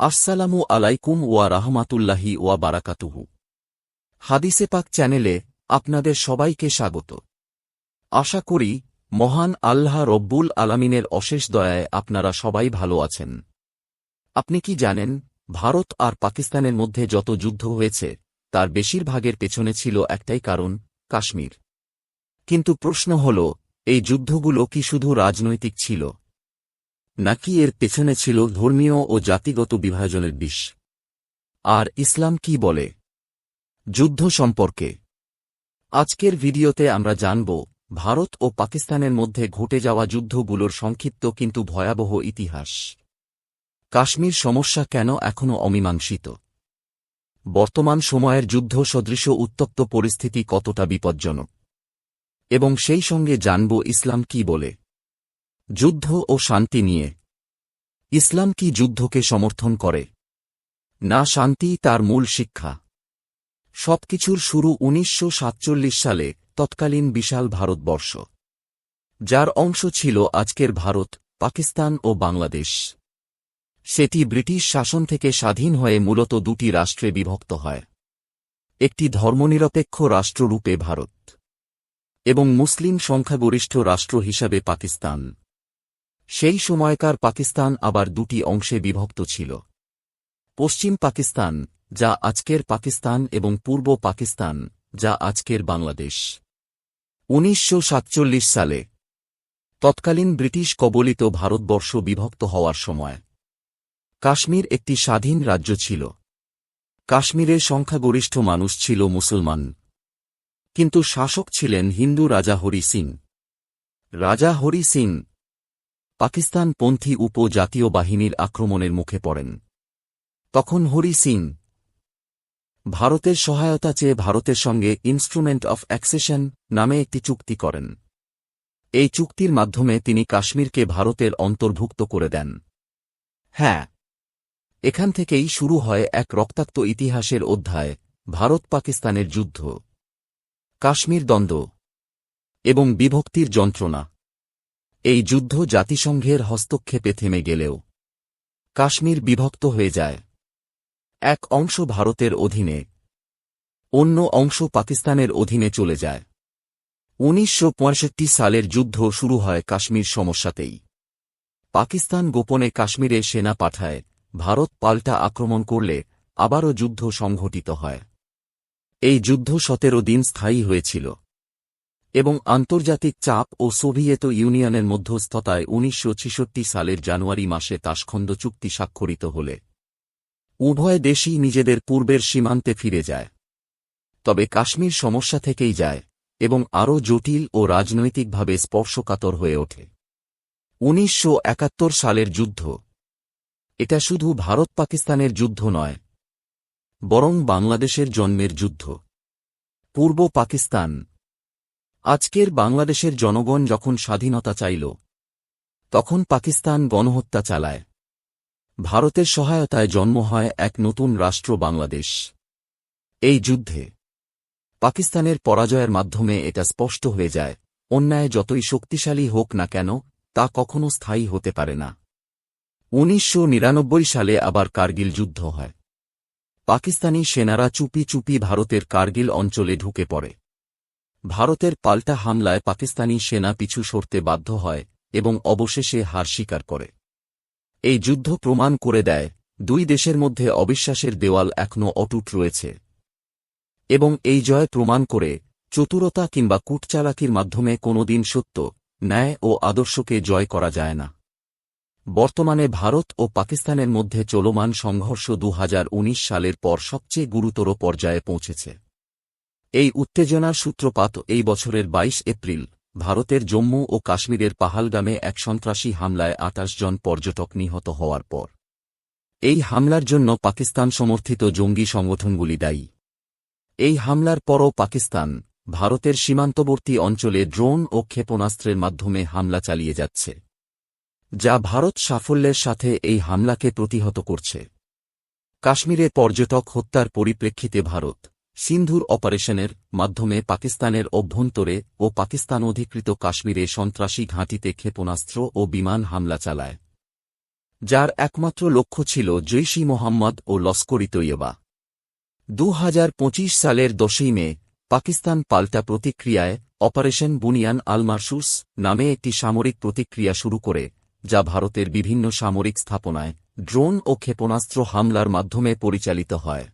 আসসালামু আলাইকুম ওয়া রাহমাতুল্লাহি ওয়া বারাকাতুহু। হাদিসে পাক চ্যানেলে আপনাদের সবাইকে স্বাগত। আশা করি মহান আল্লাহ রব্বুল আলামিনের অশেষ দয়ায় আপনারা সবাই ভালো আছেন। আপনি কি জানেন, ভারত আর পাকিস্তানের মধ্যে যত যুদ্ধ হয়েছে, তার বেশিরভাগের পেছনে ছিল একটাই কারণ, কাশ্মীর। কিন্তু প্রশ্ন হল, এই যুদ্ধগুলো কি শুধু রাজনৈতিক ছিল? নাকি এর পেছনে ছিল ধর্মীয় ও জাতিগত বিভাজনের বিষ? আর ইসলাম কি বলে? যুদ্ধ সম্পর্কে। আজকের ভিডিওতে আমরা জানব, ভারত ও পাকিস্তানের মধ্যে ঘটে যাওয়া যুদ্ধগুলোর সংক্ষিপ্ত কিন্তু ভয়াবহ ইতিহাস। কাশ্মীর সমস্যা কেন এখনও অমীমাংসিত? বর্তমান সময়ের যুদ্ধ সদৃশ উত্তপ্ত পরিস্থিতি কতটা বিপজ্জনক? এবং সেই সঙ্গে জানব ইসলাম কি বলে। যুদ্ধ ও শান্তি নিয়ে। ইসলাম কি যুদ্ধকে সমর্থন করে? না, শান্তি তার মূল শিক্ষা। সবকিছুর শুরু উনিশশো সাতচল্লিশ সালে তৎকালীন বিশাল ভারতবর্ষ, যার অংশ ছিল আজকের ভারত, পাকিস্তান ও বাংলাদেশ। সেটি ব্রিটিশ শাসন থেকে স্বাধীন হয়ে মূলত দুটি রাষ্ট্রে বিভক্ত হয়। একটি ধর্মনিরপেক্ষ রাষ্ট্ররূপে ভারত এবং মুসলিম সংখ্যাগরিষ্ঠ রাষ্ট্র হিসাবে পাকিস্তান। সেই সময়কার পাকিস্তান আবার দুটি অংশে বিভক্ত ছিল। পশ্চিম পাকিস্তান, যা আজকের পাকিস্তান এবং পূর্ব পাকিস্তান, যা আজকের বাংলাদেশ। উনিশশো সাতচল্লিশ সালে তৎকালীন ব্রিটিশ কবলিত ভারতবর্ষ বিভক্ত হওয়ার সময় কাশ্মীর একটি স্বাধীন রাজ্য ছিল। কাশ্মীরের সংখ্যাগরিষ্ঠ মানুষ ছিল মুসলমান। কিন্তু শাসক ছিলেন হিন্দু রাজা হরি সিং। রাজা হরি সিং পাকিস্তানপন্থী উপজাতীয় বাহিনীর আক্রমণের মুখে পড়েন। তখন হরি সিং, ভারতের সহায়তা চেয়ে ভারতের সঙ্গে ইনস্ট্রুমেন্ট অফ অ্যাক্সেশন নামে একটি চুক্তি করেন। এই চুক্তির মাধ্যমে তিনি কাশ্মীরকে ভারতের অন্তর্ভুক্ত করে দেন। হ্যাঁ এখান থেকেই শুরু হয় এক রক্তাক্ত ইতিহাসের অধ্যায় ভারত পাকিস্তানের যুদ্ধ। কাশ্মীর দ্বন্দ্ব এবং বিভক্তির যন্ত্রণা। এই যুদ্ধ জাতিসংঘের হস্তক্ষেপে থেমে গেলেও কাশ্মীর বিভক্ত হয়ে যায়। এক অংশ ভারতের অধীনে, অন্য অংশ পাকিস্তানের অধীনে চলে যায়। উনিশশো পঁয়ষট্টি সালের যুদ্ধ শুরু হয় কাশ্মীর সমস্যাতেই। পাকিস্তান গোপনে কাশ্মীরে সেনা পাঠায়, ভারত পাল্টা আক্রমণ করলে আবারও যুদ্ধ সংঘটিত হয়। এই যুদ্ধ সতেরো দিন স্থায়ী হয়েছিল। এবং আন্তর্জাতিক চাপ ও সোভিয়েত ইউনিয়নের মধ্যস্থতায় উনিশশো সালের জানুয়ারি মাসে তাসখন্দ চুক্তি স্বাক্ষরিত হলে উভয় দেশই নিজেদের পূর্বের সীমান্তে ফিরে যায়। তবে কাশ্মীর সমস্যা থেকেই যায় এবং আরও জটিল ও রাজনৈতিকভাবে স্পর্শকাতর হয়ে ওঠে। উনিশশো একাত্তর সালের যুদ্ধ। এটা শুধু ভারত পাকিস্তানের যুদ্ধ নয়, বরং বাংলাদেশের জন্মের যুদ্ধ। পূর্ব পাকিস্তান আজকের বাংলাদেশের জনগণ যখন স্বাধীনতা চাইল, তখন পাকিস্তান গণহত্যা চালায়। ভারতের সহায়তায় জন্ম হয় এক নতুন রাষ্ট্র বাংলাদেশ। এই যুদ্ধে পাকিস্তানের পরাজয়ের মাধ্যমে এটা স্পষ্ট হয়ে যায়, অন্যায় যতই শক্তিশালী হোক না কেন, তা কখনো স্থায়ী হতে পারে না। উনিশশো নিরানব্বই সালে আবার কার্গিল যুদ্ধ হয়। পাকিস্তানি সেনারা চুপি চুপি ভারতের কার্গিল অঞ্চলে ঢুকে পড়ে। ভারতের পাল্টা হামলায় পাকিস্তানি সেনা পিছু সরতে বাধ্য হয় এবং অবশেষে হার স্বীকার করে। এই যুদ্ধ প্রমাণ করে দেয়, দুই দেশের মধ্যে অবিশ্বাসের দেওয়াল এখনও অটুট রয়েছে। এবং এই জয় প্রমাণ করে, চতুরতা কিংবা কূটচালাকির মাধ্যমে কোনোদিন সত্য, ন্যায় ও আদর্শকে জয় করা যায় না। বর্তমানে ভারত ও পাকিস্তানের মধ্যে চলমান সংঘর্ষ দুহাজার উনিশ সালের পর সবচেয়ে গুরুতর পর্যায়ে পৌঁছেছে। এই উত্তেজনার সূত্রপাত এই বছরের ২২ এপ্রিল, ভারতের জম্মু ও কাশ্মীরের পাহালগামে এক সন্ত্রাসী হামলায় আটাশ জন পর্যটক নিহত হওয়ার পর। এই হামলার জন্য পাকিস্তান সমর্থিত জঙ্গি সংগঠনগুলি দায়ী। এই হামলার পরও পাকিস্তান, ভারতের সীমান্তবর্তী অঞ্চলে ড্রোন ও ক্ষেপণাস্ত্রের মাধ্যমে হামলা চালিয়ে যাচ্ছে, যা ভারত সাফল্যের সাথে এই হামলাকে প্রতিহত করছে। কাশ্মীরে পর্যটক হত্যার পরিপ্রেক্ষিতে ভারত সিন্ধুর অপারেশনের মাধ্যমে পাকিস্তানের অভ্যন্তরে ও পাকিস্তান অধিকৃত কাশ্মীরে সন্ত্রাসী ঘাঁটিতে ক্ষেপণাস্ত্র ও বিমান হামলা চালায়, যার একমাত্র লক্ষ্য ছিল জৈশি মোহাম্মদ ও লস্করি তৈয়বা। দু হাজার পঁচিশ সালের দশই মে পাকিস্তান পাল্টা প্রতিক্রিয়ায় অপারেশন বুনিয়ান আল মারসুস নামে একটি সামরিক প্রতিক্রিয়া শুরু করে, যা ভারতের বিভিন্ন সামরিক স্থাপনায় ড্রোন ও ক্ষেপণাস্ত্র হামলার মাধ্যমে পরিচালিত হয়।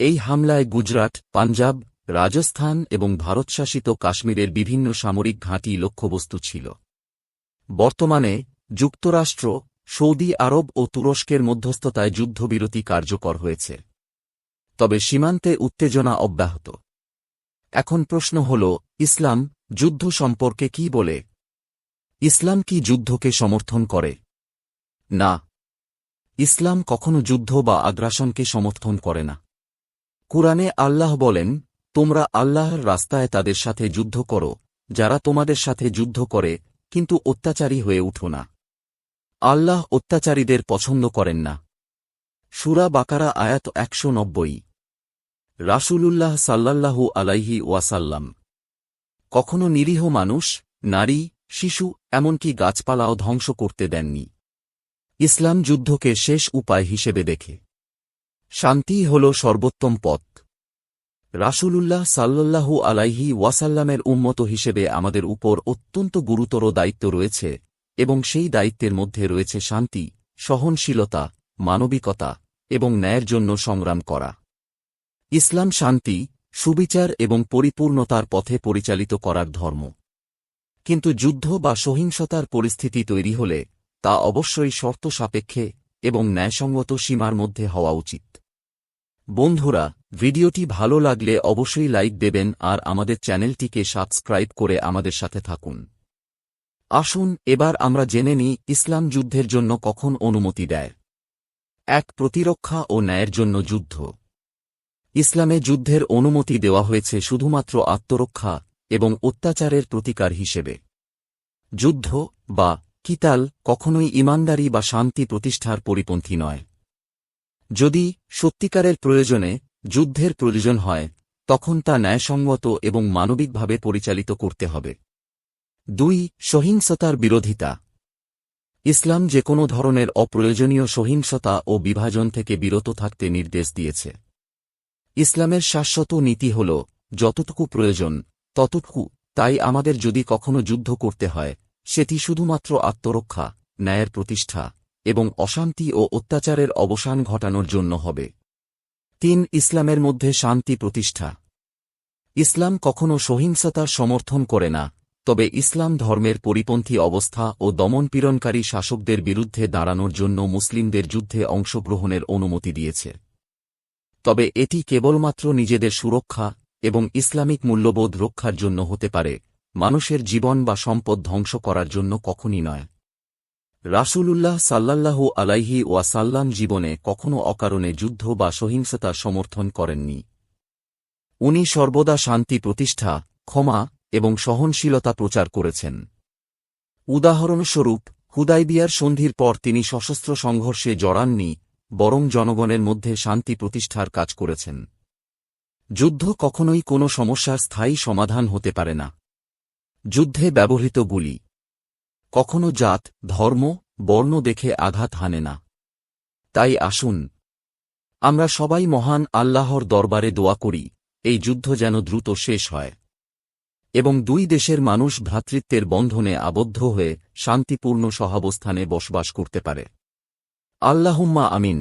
এই হামলায় গুজরাট, পাঞ্জাব, রাজস্থান এবং ভারতশাসিত কাশ্মীরের বিভিন্ন সামরিক ঘাঁটি লক্ষ্যবস্তু ছিল। বর্তমানে, যুক্তরাষ্ট্র, সৌদি আরব ও তুরস্কের মধ্যস্থতায় যুদ্ধবিরতি কার্যকর হয়েছে। তবে সীমান্তে উত্তেজনা অব্যাহত। এখন প্রশ্ন হল, ইসলাম যুদ্ধ সম্পর্কে কি বলে? ইসলাম কি যুদ্ধকে সমর্থন করে? না। ইসলাম কখনো যুদ্ধ বা আগ্রাসনকে সমর্থন করে না। কুরআনে আল্লাহ বলেন, তোমরা আল্লাহর রাস্তায় তাদের সাথে যুদ্ধ করো, যারা তোমাদের সাথে যুদ্ধ করে, কিন্তু অত্যাচারী হয়ে উঠো না। আল্লাহ অত্যাচারীদের পছন্দ করেন না। সুরা বাকারা আয়াত একশো নব্বই। রাসূলুল্লাহ সাল্লাল্লাহু আলাইহি ওয়াসাল্লাম। কখনো নিরীহ মানুষ, নারী, শিশু, এমনকি গাছপালাও ধ্বংস করতে দেননি। ইসলাম যুদ্ধকে শেষ উপায় হিসেবে দেখে। শান্তি হল সর্বোত্তম পথ। রাসূলুল্লাহ সাল্লাল্লাহু আলাইহি ওয়াসাল্লামের উম্মত হিসেবে আমাদের উপর অত্যন্ত গুরুতর দায়িত্ব রয়েছে এবং সেই দায়িত্বের মধ্যে রয়েছে শান্তি, সহনশীলতা, মানবিকতা এবং ন্যায়ের জন্য সংগ্রাম করা। ইসলাম শান্তি, সুবিচার এবং পরিপূর্ণতার পথে পরিচালিত করার ধর্ম। কিন্তু যুদ্ধ বা সহিংসতার পরিস্থিতি তৈরি হলে তা অবশ্যই শর্ত সাপেক্ষে এবং ন্যায়সঙ্গত সীমার মধ্যে হওয়া উচিত। বন্ধুরা, ভিডিওটি ভালো লাগলে অবশ্যই লাইক দেবেন আর আমাদের চ্যানেলটিকে সাবস্ক্রাইব করে আমাদের সাথে থাকুন। আসুন, এবার আমরা জেনে নিই ইসলাম যুদ্ধের জন্য কখন অনুমতি দেয়। এক, প্রতিরক্ষা ও ন্যায়ের জন্য যুদ্ধ। ইসলামে যুদ্ধের অনুমতি দেওয়া হয়েছে শুধুমাত্র আত্মরক্ষা এবং অত্যাচারের প্রতিকার হিসেবে। যুদ্ধ বা কিতাল কখনোই ইমানদারি বা শান্তি প্রতিষ্ঠার পরিপন্থী নয়। যদি সত্যিকারের প্রয়োজনে যুদ্ধের প্রয়োজন হয়, তখন তা ন্যায়সঙ্গত এবং মানবিকভাবে পরিচালিত করতে হবে। দুই, সহিংসতার বিরোধিতা। ইসলাম যে কোনো ধরনের অপ্রয়োজনীয় সহিংসতা ও বিভাজন থেকে বিরত থাকতে নির্দেশ দিয়েছে। ইসলামের শাশ্বত নীতি হল, যতটুকু প্রয়োজন, ততটুকু, তাই আমাদের যদি কখনো যুদ্ধ করতে হয়, সেটি শুধুমাত্র আত্মরক্ষা, ন্যায়ের প্রতিষ্ঠা। এবং অশান্তি ও অত্যাচারের অবসান ঘটানোর জন্য হবে। তিন, ইসলামের মধ্যে শান্তি প্রতিষ্ঠা। ইসলাম কখনো সহিংসতার সমর্থন করে না, তবে ইসলাম ধর্মের পরিপন্থী অবস্থা ও দমনপীড়নকারী শাসকদের বিরুদ্ধে দাঁড়ানোর জন্য মুসলিমদের যুদ্ধে অংশগ্রহণের অনুমতি দিয়েছে। তবে এটি কেবলমাত্র নিজেদের সুরক্ষা এবং ইসলামিক মূল্যবোধ রক্ষার জন্য হতে পারে, মানুষের জীবন বা সম্পদ ধ্বংস করার জন্য কখনই নয়। রাসূলুল্লাহ সাল্লাল্লাহু আলাইহি ওয়াসাল্লাম জীবনে কখনও অকারণে যুদ্ধ বা সহিংসতা সমর্থন করেননি। উনি সর্বদা শান্তি প্রতিষ্ঠা, ক্ষমা এবং সহনশীলতা প্রচার করেছেন। উদাহরণস্বরূপ, হুদাইবিয়ার সন্ধির পর তিনি সশস্ত্র সংঘর্ষে জড়াননি, বরং জনগণের মধ্যে শান্তি প্রতিষ্ঠার কাজ করেছেন। যুদ্ধ কখনোই কোনো সমস্যার স্থায়ী সমাধান হতে পারে না। যুদ্ধে ব্যবহৃত গুলি কখনো জাত, ধর্ম, বর্ণ দেখে আঘাত হানে না। তাই আসুন, আমরা সবাই মহান আল্লাহর দরবারে দোয়া করি, এই যুদ্ধ যেন দ্রুত শেষ হয়। এবং দুই দেশের মানুষ ভ্রাতৃত্বের বন্ধনে আবদ্ধ হয়ে শান্তিপূর্ণ সহাবস্থানে বসবাস করতে পারে। আল্লাহুম্মা আমিন।